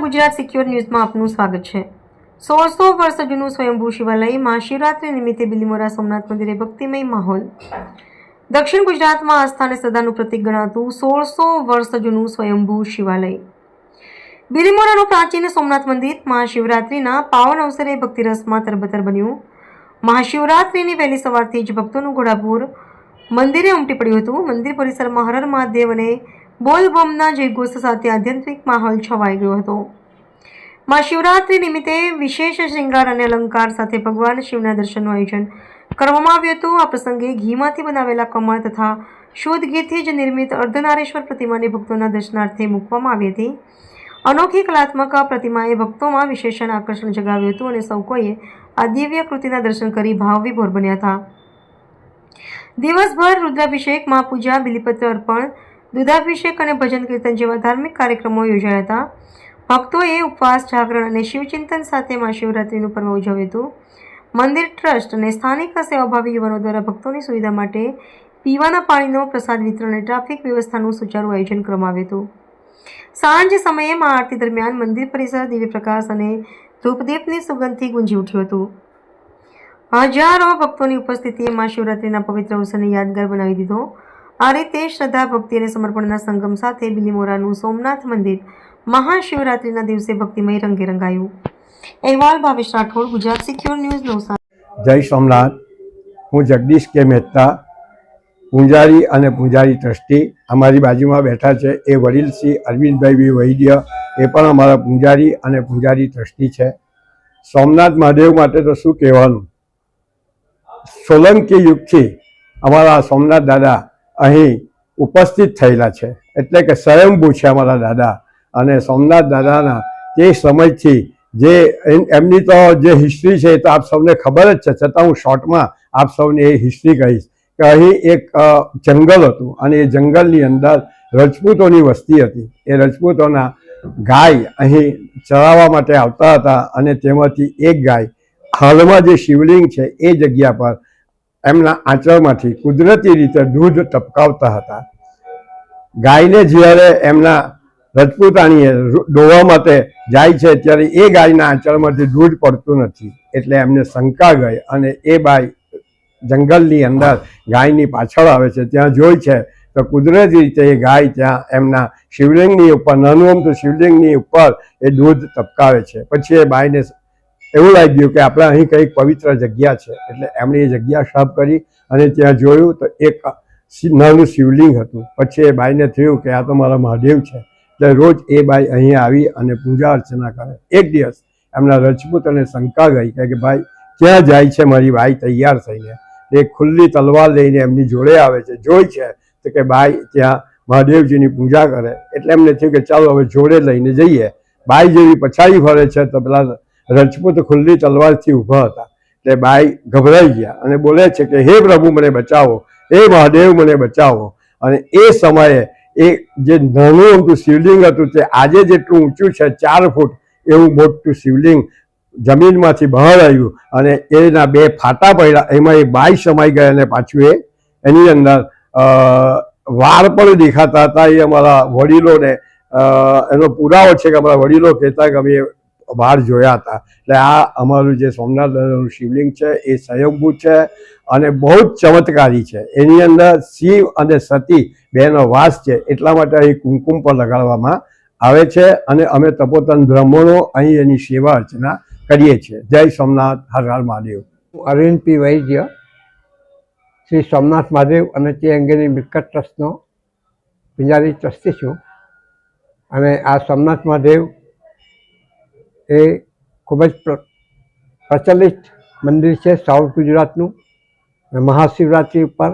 Gujarat secure ન્યૂઝમાં આપનું સ્વાગત છે. સોળસો વર્ષ જૂનું સ્વયંભૂ શિવાલયમાં શિવરાત્રી નિમિત્તે બિલીમોરા સોમનાથ મંદિરે ભક્તિમય માહોલ. દક્ષિણ ગુજરાતમાં આસ્થાને સદાનું પ્રતિક ગણાતું સોળસો વર્ષ જૂનું સ્વયંભૂ શિવાલય. બિલીમોરાનું પ્રાચીન સોમનાથ મંદિર મહાશિવરાત્રિના પાવન અવસરે ભક્તિરસમાં તરબતર બન્યું. મહાશિવરાત્રિની વહેલી સવારથી જ ભક્તોનું ઘોડાપુર મંદિરે ઉમટી પડ્યું હતું. મંદિર પરિસરમાં હરર મહાદેવ અને બોલબમના જયઘોષ સાથે આધ્યાત્મિક માહોલ છવાઈ ગયો હતો. મહાશિવરાત્રિ નિમિત્તે વિશેષ શ્રૃંગાર અને અલંકાર સાથે ભગવાન શિવના દર્શનનું આયોજન કરવામાં આવ્યું હતું. આ પ્રસંગે ઘીમાંથી બનાવેલા કમળ તથા શુદ્ધ ઘીથી જ નિર્મિત અર્ધનારેશ્વર પ્રતિમાને ભક્તોના દર્શનાર્થે મૂકવામાં આવી હતી. અનોખી કલાત્મક પ્રતિમાએ ભક્તોમાં વિશેષણ આકર્ષણ જગાવ્યું હતું અને સૌ કોઈએ આ દિવ્ય કૃતિના દર્શન કરી ભાવવિભોર બન્યા હતા. દિવસભર રુદ્રાભિષેક મહાપૂજા બિલીપત્ર અર્પણ દૂધાભિષેક અને ભજન કીર્તન જેવા ધાર્મિક કાર્યક્રમો યોજાયા હતા. ભક્તોએ ઉપવાસ, જાગરણ અને શિવચિંતન સાથે મહાશિવરાત્રિનું પર્વ ઉજવ્યું હતું. મંદિર ટ્રસ્ટ અને સ્થાનિક સેવાભાવી યુવાનો દ્વારા ભક્તોની સુવિધા માટે પીવાના પાણીનો પ્રસાદ વિતરણ અને ટ્રાફિક વ્યવસ્થાનું સુચારું આયોજન કરવામાં આવ્યું હતું. સાંજ સમયે મા આરતી દરમિયાન મંદિર પરિસર દિવ્ય પ્રકાશ અને ધૂપદીપની સુગંધથી ગુંજી ઉઠ્યું હતું. હજારો ભક્તોની ઉપસ્થિતિએ મા શિવરાત્રિના પવિત્ર અવસરને યાદગાર બનાવી દીધો. આ રીતે શ્રદ્ધા, ભક્તિ અને સમર્પણના સંગમ સાથે બિલીમોરાનું સોમનાથ મંદિર મહાશિવરાત્રિના દિવસે ભક્તિમય રંગે રંગાયું અહેવાલ ભાવેશ રાઠોડ, ગુજરાત સિક્યોર ન્યૂઝ, નવસારી. જય સોમનાથ. હું જગદીશ કે મહેતા, પૂંજારી અને પૂંજારી ટ્રસ્ટી. અમારી બાજુમાં બેઠા છે એ વડીલ શ્રી અરવિંદભાઈ બી વૈદ્ય. એ પણ અમારા પૂંજારી અને પૂંજારી ટ્રસ્ટી છે. સોમનાથ મહાદેવ માટે તો શું કહેવાનું? સોલંકી યુગથી અમારા સોમનાથ દાદા અહીં ઉપસ્થિત થયેલા છે. એટલે કે સ્વયંભૂ છે અમારા દાદા અને સોમનાથ દાદાના તે સમયથી જે એમની તો જે હિસ્ટ્રી છે એ તો આપ સૌને ખબર જ છે. છતાં હું શોર્ટમાં આપ સૌને એ હિસ્ટ્રી કહીશ કે અહીં એક જંગલ હતું અને એ જંગલની અંદર રજપૂતોની વસ્તી હતી. એ રજપૂતોના ગાય અહીં ચરાવવા માટે આવતા હતા અને તેમાંથી એક ગાય હાલમાં જે શિવલિંગ છે એ જગ્યા પર એમના આંચળમાંથી કુદરતી રીતે દૂધ ટપકાવતા હતા. ગાયને જ્યારે એમના રજપૂતાણીએ ડોવા માટે જાય છે, ત્યારે એ ગાયના આંચળમાંથી દૂધ પડતું નથી, એટલે એમને શંકા ગઈ અને એ બાઈ જંગલની અંદર ગાયની પાછળ આવે છે, ત્યાં જોઈ છે, તો કુદરતી રીતે એ ગાય ત્યાં એમના શિવલિંગની ઉપર નાનું તો શિવલિંગની ઉપર એ દૂધ ટપકાવે છે. પછી એ બાઈને એવું લાગ્યું કે આપણે અહીં કંઈક પવિત્ર જગ્યા છે. એટલે એમણે એ જગ્યા સાફ કરી અને ત્યાં જોયું તો એક નાનું શિવલિંગ હતું. પછી એ બાઈને થયું કે આ તો મારા મહાદેવ છે. એટલે રોજ એ બાઈ અહીં આવી અને પૂજા અર્ચના કરે. એક દિવસ એમના રજપૂત અને શંકા ગઈ કે ભાઈ, ક્યાં જાય છે મારી બાઈ તૈયાર થઈને? એ ખુલ્લી તલવાર લઈને એમની જોડે આવે છે. જોઈ છે તો કે બાઈ ત્યાં મહાદેવજીની પૂજા કરે. એટલે એમને થયું કે ચાલો હવે જોડે લઈને જઈએ. બાઈ જેવી પછાડી ફરે છે તો પેલા રજપૂત ખુલ્લી તલવારથી ઊભા હતા. એટલે બાઈ ગભરાઈ ગયા અને બોલે છે કે, હે પ્રભુ, મને બચાવો. હે મહાદેવ, મને બચાવો. અને એ સમયે એ જે નાનું અમતું શિવલિંગ હતું તે આજે જેટલું ઊંચું છે, ચાર ફૂટ એવું મોટું શિવલિંગ જમીનમાંથી બહાર આવ્યું અને એના બે ફાટા પડ્યા. એમાં એ બાઈ સમાઈ ગયા અને પાછું એ એની અંદર વાર પણ દેખાતા હતા. એ અમારા વડીલોને એનો પુરાવો છે કે અમારા વડીલો કહેતા કે અમે વાળ જોયા હતા. એટલે આ અમારું જે સોમનાથ શિવલિંગ છે, એ સંયોગભૂત છે અને બહુ જ ચમત્કારી છે. એની અંદર શિવ અને સતી બેનો વાસ છે, એટલા માટે અહીં કુમકુમ પર લગાડવામાં આવે છે અને અમે તપોતન બ્રાહ્મણો અહીં એની સેવા અર્ચના કરીએ છીએ. જય સોમનાથ, હર હર મહાદેવ. હું અરવિંદ પી. વૈદ્ય, શ્રી સોમનાથ મહાદેવ અને તે અંગેની મિલકત ટ્રસ્ટનો પિંજારી ટ્રસ્ટી છું. અને આ સોમનાથ મહાદેવ એ ખૂબ જ પ્રચલિત મંદિર છે સાઉથ ગુજરાતનું. મહાશિવરાત્રિ ઉપર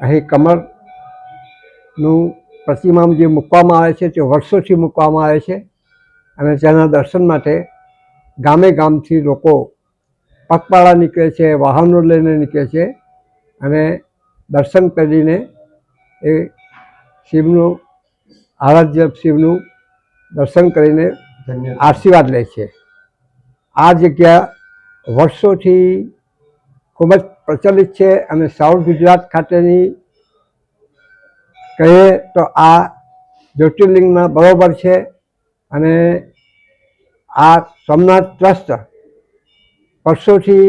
અહીં કમળનું પ્રતિમામ જે મૂકવામાં આવે છે, તે વર્ષોથી મૂકવામાં આવે છે. અને તેના દર્શન માટે ગામે ગામથી લોકો પગપાળા નીકળે છે, વાહનો લઈને નીકળે છે. અને દર્શન કરીને એ શિવનું, આરાધ્ય શિવનું દર્શન કરીને આશીર્વાદ લે છે. આ જગ્યા વર્ષોથી ખૂબ જ પ્રચલિત છે અને સાઉથ ગુજરાત ખાતેની કહીએ તો આ જ્યોતિર્લિંગમાં બરોબર છે અને આ સોમનાથ ટ્રસ્ટ વર્ષોથી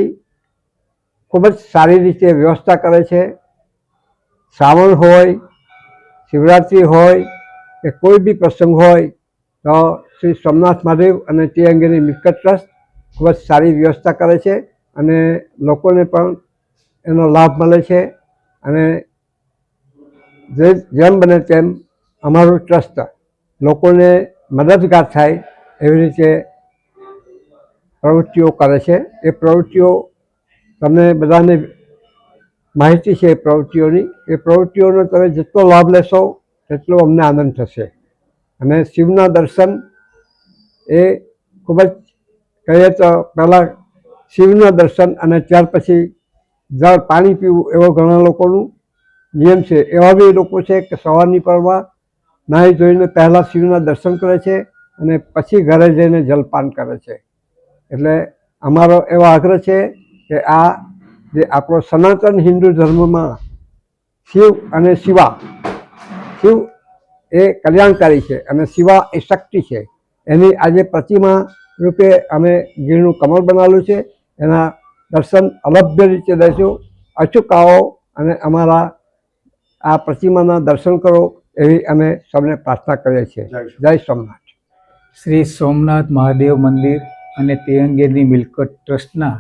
ખૂબ જ સારી રીતે વ્યવસ્થા કરે છે. શ્રાવણ હોય, શિવરાત્રિ હોય કે કોઈ બી પ્રસંગ હોય તો શ્રી સોમનાથ મહાદેવ અને તે અંગેની મિલકત ટ્રસ્ટ ખૂબ જ સારી વ્યવસ્થા કરે છે અને લોકોને પણ એનો લાભ મળે છે અને જે જેમ બને તેમ અમારું ટ્રસ્ટ લોકોને મદદગાર થાય એવી રીતે પ્રવૃત્તિઓ કરે છે. એ પ્રવૃત્તિઓ તમને બધાને માહિતી છે એ પ્રવૃત્તિઓની. એ પ્રવૃત્તિઓનો તમે જેટલો લાભ લેશો, તેટલો અમને આનંદ થશે. અને શિવના દર્શન એ ખૂબ જ કહીએ તો પહેલાં શિવના દર્શન અને ત્યાર પછી જળ પાણી પીવું એવો ઘણા લોકોનું નિયમ છે. એવા બી લોકો છે કે સવારની પરમાં નાહી ધોઈને પહેલાં શિવના દર્શન કરે છે અને પછી ઘરે જઈને જલપાન કરે છે. એટલે અમારો એવો આગ્રહ છે કે આ જે આપણો સનાતન હિન્દુ ધર્મમાં શિવ અને શિવા, શિવ એ કલ્યાણકારી છે અને શિવા એ શક્તિ છે. એની આજે પ્રતિમા રૂપે અમે ગીરનું કમળ બનાવેલું છે. એના દર્શન અલભ્ય રીતે દઈશું અચૂક આવો અને અમારા આ પ્રતિમાના દર્શન કરો એવી અમે સૌને પ્રાર્થના કરીએ છીએ. જય સોમનાથ શ્રી સોમનાથ મહાદેવ મંદિર અને તે અંગેની મિલકત ટ્રસ્ટના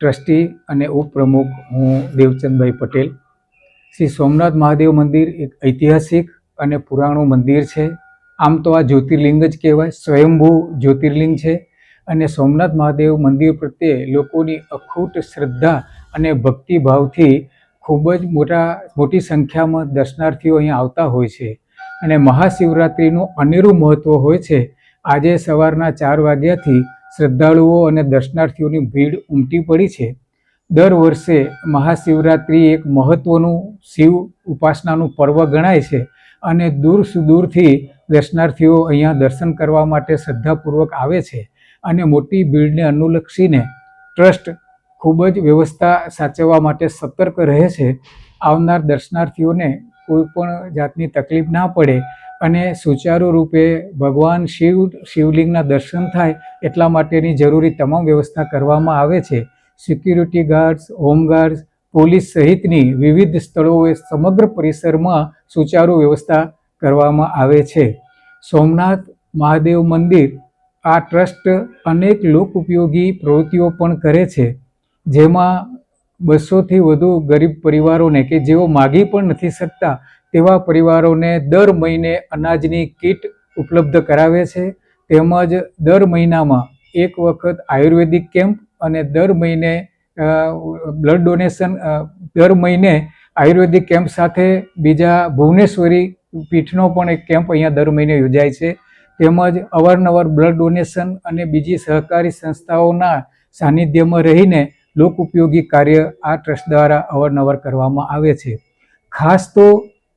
ટ્રસ્ટી અને ઉપપ્રમુખ હું દેવચંદભાઈ પટેલ. શ્રી સોમનાથ મહાદેવ મંદિર એક ઐતિહાસિક અને પુરાણું મંદિર છે. આમ તો આ જ્યોતિર્લિંગ જ કહેવાય, સ્વયંભૂ જ્યોતિર્લિંગ છે. અને સોમનાથ મહાદેવ મંદિર પ્રત્યે લોકોની અખૂટ શ્રદ્ધા અને ભક્તિભાવથી ખૂબ જ મોટા, મોટી સંખ્યામાં દર્શનાર્થીઓ અહીંયા આવતા હોય છે. અને મહાશિવરાત્રિનું અનેરું મહત્ત્વ હોય છે. આજે સવારના ચાર વાગ્યાથી શ્રદ્ધાળુઓ અને દર્શનાર્થીઓની ભીડ ઉમટી પડી છે. દર વર્ષે મહાશિવરાત્રિ એક મહત્ત્વનું શિવ ઉપાસનાનું પર્વ ગણાય છે. અને દૂર સુદૂરથી દર્શનાર્થીઓ અહીંયા દર્શન કરવા માટે શ્રદ્ધાપૂર્વક આવે છે અને મોટી ભીડને અનુલક્ષીને ટ્રસ્ટ ખૂબ જ વ્યવસ્થા સાચવવા માટે સતર્ક રહે છે. આવનાર દર્શનાર્થીઓને કોઈ પણ જાતની તકલીફ ના પડે અને સુચારુ રૂપે ભગવાન શિવ, શિવલિંગના દર્શન થાય એટલા માટેની જરૂરી તમામ વ્યવસ્થા કરવામાં આવે છે. સિક્યુરિટી ગાર્ડ્સ હોમગાર્ડ્સ પોલીસ સહિતની વિવિધ સ્થળોએ સમગ્ર પરિસરમાં સુચારુ વ્યવસ્થા કરવામાં આવે છે. સોમનાથ મહાદેવ મંદિર આ ટ્રસ્ટ અનેક લોક ઉપયોગી પ્રવૃત્તિઓ પણ કરે છે, જેમાં બસોથી વધુ ગરીબ પરિવારોને કે જેઓ માગી પણ નથી શકતા તેવા પરિવારોને દર મહિને અનાજની કીટ ઉપલબ્ધ કરાવે છે. તેમજ દર મહિનામાં એક વખત આયુર્વેદિક કેમ્પ અને દર મહિને બ્લડ ડોનેશન દર મહિને આયુર્વેદિક કેમ્પ સાથે બીજા ભુવનેશ્વરી પીઠનો પણ એક કેમ્પ અહીંયા દર મહિને યોજાય છે. તેમજ અવારનવાર બ્લડ ડોનેશન અને બીજી સહકારી સંસ્થાઓના સાનિધ્યમાં રહીને લોક ઉપયોગી કાર્ય આ ટ્રસ્ટ દ્વારા અવારનવાર કરવામાં આવે છે. ખાસ તો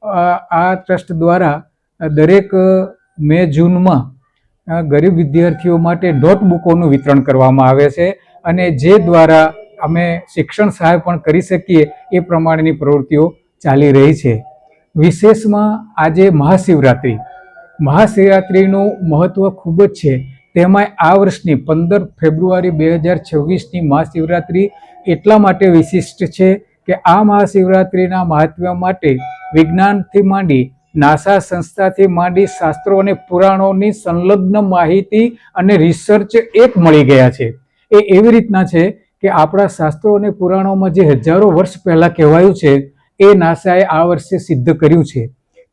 આ ટ્રસ્ટ દ્વારા દરેક મે જૂનમાં ગરીબ વિદ્યાર્થીઓ માટે નોટબુકોનું વિતરણ કરવામાં આવે છે અને જે દ્વારા અમે શિક્ષણ સહાય પણ કરી શકીએ એ પ્રમાણેની પ્રવૃત્તિઓ ચાલી રહી છે. વિશેષમાં આજે મહાશિવરાત્રિ. મહાશિવરાત્રિનું મહત્ત્વ ખૂબ જ છે. તેમાંય આ વર્ષની પંદર ફેબ્રુઆરી બે હજાર છવ્વીસની મહાશિવરાત્રિ એટલા માટે વિશિષ્ટ છે કે આ મહાશિવરાત્રિના મહાત્મ્ય માટે વિજ્ઞાનથી માંડી નાસા સંસ્થાથી માંડી શાસ્ત્રો અને પુરાણોની સંલગ્ન માહિતી અને રિસર્ચ એક મળી ગયા છે. એ એવી રીતના છે કે આપણા શાસ્ત્રો અને પુરાણોમાં જે હજારો વર્ષ પહેલાં કહેવાયું છે એ નાસાએ આ વર્ષે સિદ્ધ કર્યું છે.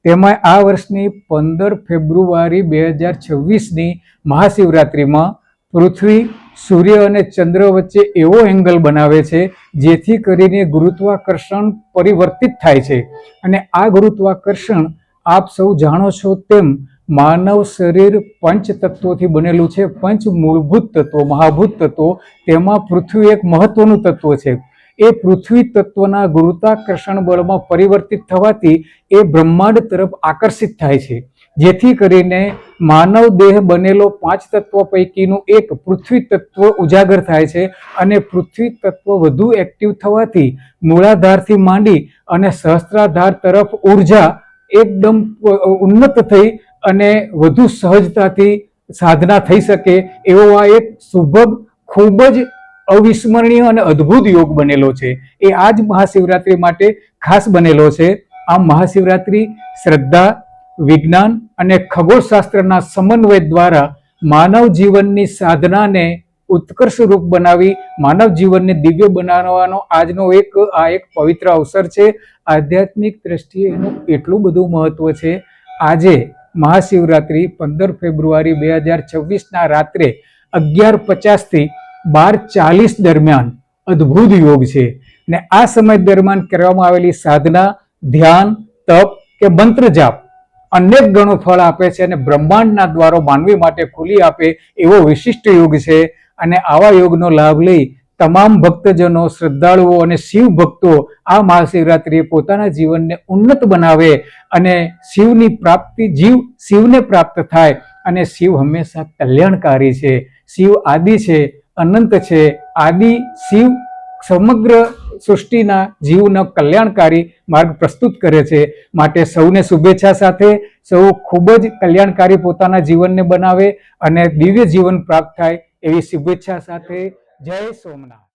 તેમાં આ વર્ષની પંદર ફેબ્રુઆરી બે હજાર છવ્વીસની મહાશિવરાત્રિમાં પૃથ્વી, સૂર્ય અને ચંદ્ર વચ્ચે એવો એંગલ બનાવે છે, જેથી કરીને ગુરુત્વાકર્ષણ પરિવર્તિત થાય છે. અને આ ગુરુત્વાકર્ષણ આપ સૌ જાણો છો તેમ માનવ શરીર પંચ તત્વોથી બનેલું છે. પંચ મૂળભૂત તત્વો, મહાભૂત તત્વો, તેમાં પૃથ્વી એક મહત્વનું તત્વ છે. એ પૃથ્વી તત્વના ગુરુત્વાકર્ષણ બળમાં પરિવર્તિત થવાથી એ બ્રહ્માંડ તરફ આકર્ષિત થાય છે. જેથી કરીને માનવ દેહ બનેલો પાંચ તત્વ પૈકીનું એક પૃથ્વી તત્વ ઉજાગર થાય છે અને પૃથ્વી તત્વ વધુ એક્ટિવ થવાથી મૂળાધારથી માંડી અને સહસ્ત્રાધાર તરફ ઊર્જા એકદમ ઉન્નત થઈ અને વધુ સહજતાથી સાધના થઈ શકે એવો આ એક સુભગ ખૂબ જ અવિસ્મરણીય અને અદ્ભુત યોગ બનેલો છે. એ આજ મહાશિવરાત્રિ માટે ખાસ બનેલો છે. આ મહાશિવરાત્રિ શ્રદ્ધા, વિજ્ઞાન અને ખગોળશાસ્ત્રના સમન્વય દ્વારા માનવ જીવનની સાધનાને ઉત્કર્ષ રૂપ બનાવી માનવ જીવનને દિવ્ય બનાવવાનો આજનો એક, આ એક પવિત્ર અવસર છે. આધ્યાત્મિક દ્રષ્ટિએ એનું એટલું બધું મહત્વ છે. આજે મહાશિવરાત્રિ પંદર ફેબ્રુઆરી બે હજાર છવ્વીસના રાત્રે અગિયાર પચાસથી બાર ચાલીસ દરમિયાન અદ્ભુત યોગ છે. ને આ સમય દરમિયાન કરવામાં આવેલી સાધના, ધ્યાન, તપ કે મંત્ર જાપ અનેક ગણું ફળ આપે છે અને બ્રહ્માંડના દ્વારો માનવી માટે ખુલી આપે એવો વિશિષ્ટ યોગ છે. અને આવા યોગનો લાભ લઈ તમામ ભક્તજનો, શ્રદ્ધાળુઓ અને શિવ ભક્તો આ મહાશિવરાત્રિએ પોતાના જીવનને ઉન્નત બનાવે અને શિવની પ્રાપ્તિ, જીવ શિવને પ્રાપ્ત થાય અને શિવ હંમેશા કલ્યાણકારી છે. શિવ આદિ છે અનંત છે. આદિ શિવ સમગ્ર સૃષ્ટિના જીવનો કલ્યાણકારી માર્ગ પ્રસ્તુત કરે છે. માટે સૌને શુભેચ્છા સાથે સૌ ખૂબ જ કલ્યાણકારી પોતાના જીવનને બનાવે અને દિવ્ય જીવન પ્રાપ્ત થાય એવી શુભેચ્છા સાથે જય સોમનાથ.